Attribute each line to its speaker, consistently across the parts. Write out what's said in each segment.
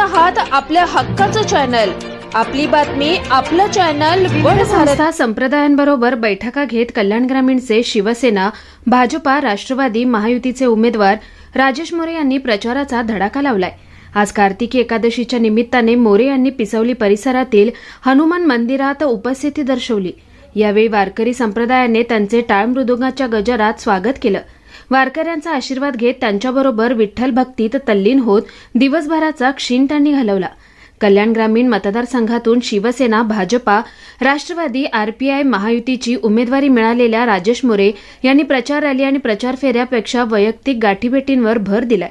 Speaker 1: आहात आपल्या हक्काचं चॅनल. आपली बातमी आपलं चॅनल
Speaker 2: संस्था संप्रदायांबरोबर बैठका घेत कल्याण ग्रामीणचे शिवसेना भाजपा राष्ट्रवादी महायुतीचे उमेदवार राजेश मोरे यांनी प्रचाराचा धडाका लावलाय. आज कार्तिकी एकादशीच्या निमित्ताने मोरे यांनी पिसवली परिसरातील हनुमान मंदिरात उपस्थिती दर्शवली. यावेळी वारकरी संप्रदायाने त्यांचे टाळ मृदुंगाच्या गजरात स्वागत केलं. वारकऱ्यांचा आशीर्वाद घेत त्यांच्याबरोबर विठ्ठल भक्तीत तल्लीन होत दिवसभराचा क्षीण त्यांनी घालवला. कल्याण ग्रामीण मतदारसंघातून शिवसेना भाजपा राष्ट्रवादी आरपीआय महायुतीची उमेदवारी मिळालेल्या राजेश मोरे यांनी प्रचार रॅली आणि प्रचार फेऱ्यापेक्षा वैयक्तिक गाठीभेटींवर भर दिलाय.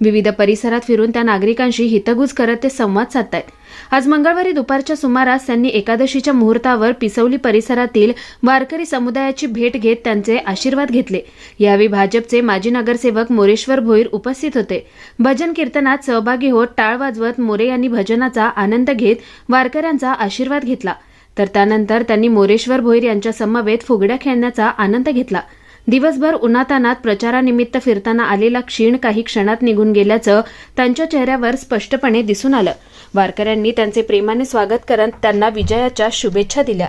Speaker 2: विविध परिसरात फिरून त्या नागरिकांशी हितगुज करत ते संवाद साधतायत. आज मंगळवारी दुपारच्या सुमारास त्यांनी एकादशीच्या मुहूर्तावर पिसवली परिसरातील वारकरी समुदायाची भेट घेत त्यांचे आशीर्वाद घेतले. यावेळी भाजपचे माजी नगरसेवक मोरेश्वर भोईर उपस्थित होते. भजन कीर्तनात सहभागी होत टाळ वाजवत मोरे यांनी भजनाचा आनंद घेत वारकऱ्यांचा आशीर्वाद घेतला. तर त्यानंतर त्यांनी मोरेश्वर भोईर यांच्या समवेत फुगड्या खेळण्याचा आनंद घेतला. दिवसभर उन्हातानात प्रचारानिमित्त फिरताना आलेला क्षीण काही क्षणात निघून गेल्याचं त्यांच्या चेहऱ्यावर स्पष्टपणे दिसून आलं. वारकऱ्यांनी त्यांचे प्रेमाने स्वागत करत त्यांना विजयाच्या शुभेच्छा दिल्या.